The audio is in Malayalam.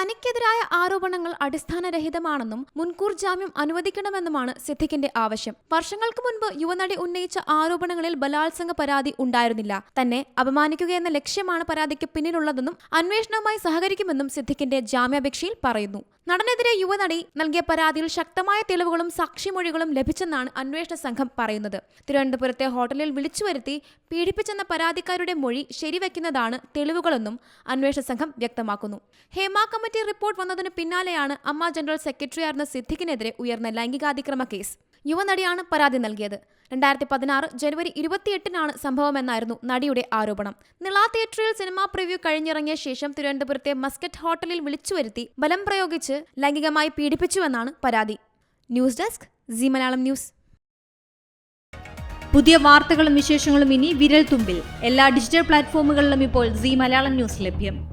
തനിക്കെതിരായ ആരോപണങ്ങൾ അടിസ്ഥാനരഹിതമാണെന്നും മുൻകൂർ ജാമ്യം അനുവദിക്കണമെന്നുമാണ് സിദ്ദിഖിന്റെ ആവശ്യം. വർഷങ്ങൾക്ക് മുൻപ് യുവനടി ഉന്നയിച്ച ആരോപണങ്ങളിൽ ബലാത്സംഗ പരാതി ഉണ്ടായിരുന്നില്ല. തന്നെ അപമാനിക്കുകയെന്ന ലക്ഷ്യമാണ് പരാതിക്ക് പിന്നിലുള്ളതെന്നും അന്വേഷണവുമായി സഹകരിക്കുമെന്നും സിദ്ദിഖിന്റെ ജാമ്യാപേക്ഷയിൽ പറയുന്നു. നടനെതിരെ യുവനടി നൽകിയ പരാതിയിൽ ശക്തമായ തെളിവുകളും സാക്ഷിമൊഴികളും ലഭിച്ചെന്നാണ് അന്വേഷണ സംഘം പറയുന്നത്. തിരുവനന്തപുരത്തെ ഹോട്ടലിൽ വിളിച്ചു വരുത്തി പീഡിപ്പിച്ചെന്ന പരാതിക്കാരുടെ മൊഴി ശരിവെക്കുന്നതാണ് തെളിവുകളെന്നും അന്വേഷണ സംഘം വ്യക്തമാക്കുന്നു. ഹേമ കമ്മിറ്റി റിപ്പോർട്ട് വന്നതിന് പിന്നാലെയാണ് അമ്മ ജനറൽ സെക്രട്ടറിയായിരുന്ന സിദ്ദിഖിനെതിരെ ഉയർന്ന ലൈംഗികാതിക്രമ കേസ്. യുവനടിയാണ് പരാതി നൽകിയത്. രണ്ടായിരത്തി പതിനാറ് ജനുവരി ഇരുപത്തിയെട്ടിനാണ് സംഭവമെന്നായിരുന്നു നടിയുടെ ആരോപണം. നിള തിയേറ്ററിൽ സിനിമാ പ്രിവ്യൂ കഴിഞ്ഞിറങ്ങിയ ശേഷം തിരുവനന്തപുരത്തെ മസ്കറ്റ് ഹോട്ടലിൽ വിളിച്ചുവരുത്തി ബലം പ്രയോഗിച്ച് ലൈംഗികമായി പീഡിപ്പിച്ചുവെന്നാണ് പരാതി. News desk Zee Malayalam news. പുതിയ വാർത്തകളും വിശേഷങ്ങളും ഇനി വിരൽ തുമ്പിൽ എല്ലാ ഡിജിറ്റൽ പ്ലാറ്റ്ഫോമുകളിലും ഇപ്പോൾ സി മലയാളം ന്യൂസ് ലഭ്യം.